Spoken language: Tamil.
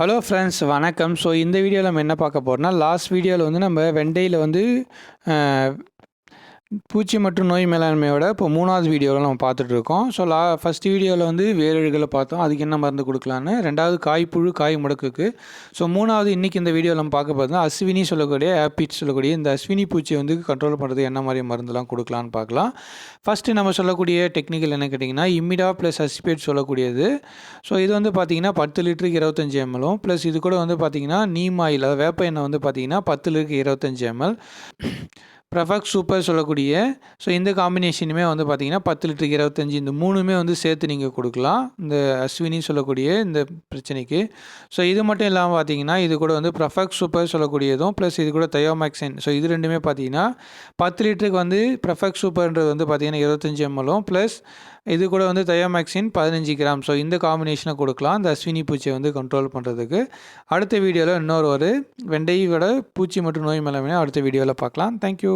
ஹலோ ஃப்ரெண்ட்ஸ் வணக்கம். ஸோ இந்த வீடியோவில் நம்ம என்ன பார்க்க போகிறோம்னா லாஸ்ட் வீடியோவில் வந்து நம்ம வெண்டையில் வந்து பூச்சி மற்றும் நோய் மேலாண்மையோட இப்போ மூணாவது வீடியோவில் நம்ம பார்த்துட்டு இருக்கோம் ஸோ லா ஃபஸ்ட் வீடியோவில் வந்து வேரழுகளை பார்த்தோம். அதுக்கு என்ன மருந்து கொடுக்கலான்னு? ரெண்டாவது காய்ப்புழு காய் முடக்குக்கு. ஸோ மூணாவது இன்றைக்கி இந்த வீடியோவில் நம்ம பார்க்க பார்த்தோம்னா அஸ்வினி சொல்லக்கூடிய ஆப்பிட் சொல்லக்கூடிய இந்த அஸ்வினி பூச்சி வந்து கண்ட்ரோல் பண்ணுறது என்ன மாதிரி மருந்துலாம் கொடுக்கலான்னு பார்க்கலாம். ஃபஸ்ட்டு நம்ம சொல்லக்கூடிய டெக்னிக்கல் என்ன கேட்டிங்கன்னா இம்மிடா ப்ளஸ் அஸ்பேட் சொல்லக்கூடியது. ஸோ இது வந்து பார்த்தீங்கன்னா பத்து லிட்டருக்கு இருபத்தஞ்சி எம்எலும் ப்ளஸ் இது கூட வந்து பார்த்தீங்கன்னா நீம் ஆயில் அதாவது வேப்ப எண்ணெய் வந்து பார்த்தீங்கன்னா பத்து லிட்டருக்கு இருபத்தஞ்சி எம்எல் ப்ரஃபக் சூப்பர் சொல்லக்கூடிய ஸோ இந்த காம்பினேஷனுமே வந்து பார்த்தீங்கன்னா பத்து லிட்டருக்கு இருபத்தஞ்சி இந்த மூணுமே வந்து சேர்த்து நீங்கள் கொடுக்கலாம். இந்த அஸ்வினி சொல்லக்கூடிய இந்த பிரச்சனைக்கு. ஸோ இது மட்டும் இல்லாமல் பார்த்தீங்கன்னா இது கூட வந்து ப்ரஃபக் சூப்பர் சொல்லக்கூடியதும் ப்ளஸ் இது கூட தயோமேக்சின் ஸோ இது ரெண்டுமே பார்த்தீங்கன்னா பத்து லிட்டருக்கு வந்து ப்ரஃபக் சூப்பர்ன்றது வந்து பார்த்திங்கன்னா இருபத்தஞ்சி எம்எலும் ப்ளஸ் இது கூட வந்து தயோமேக்சின் பதினஞ்சு கிராம். ஸோ இந்த காம்பினேஷனை கொடுக்கலாம் இந்த அஸ்வினி பூச்சியை வந்து கண்ட்ரோல் பண்ணுறதுக்கு அடுத்த வீடியோவில் இன்னொரு ஒரு வெண்டையோட பூச்சி மற்றும் நோய் மேலாமே அடுத்த வீடியோவில் பார்க்கலாம் தேங்க்யூ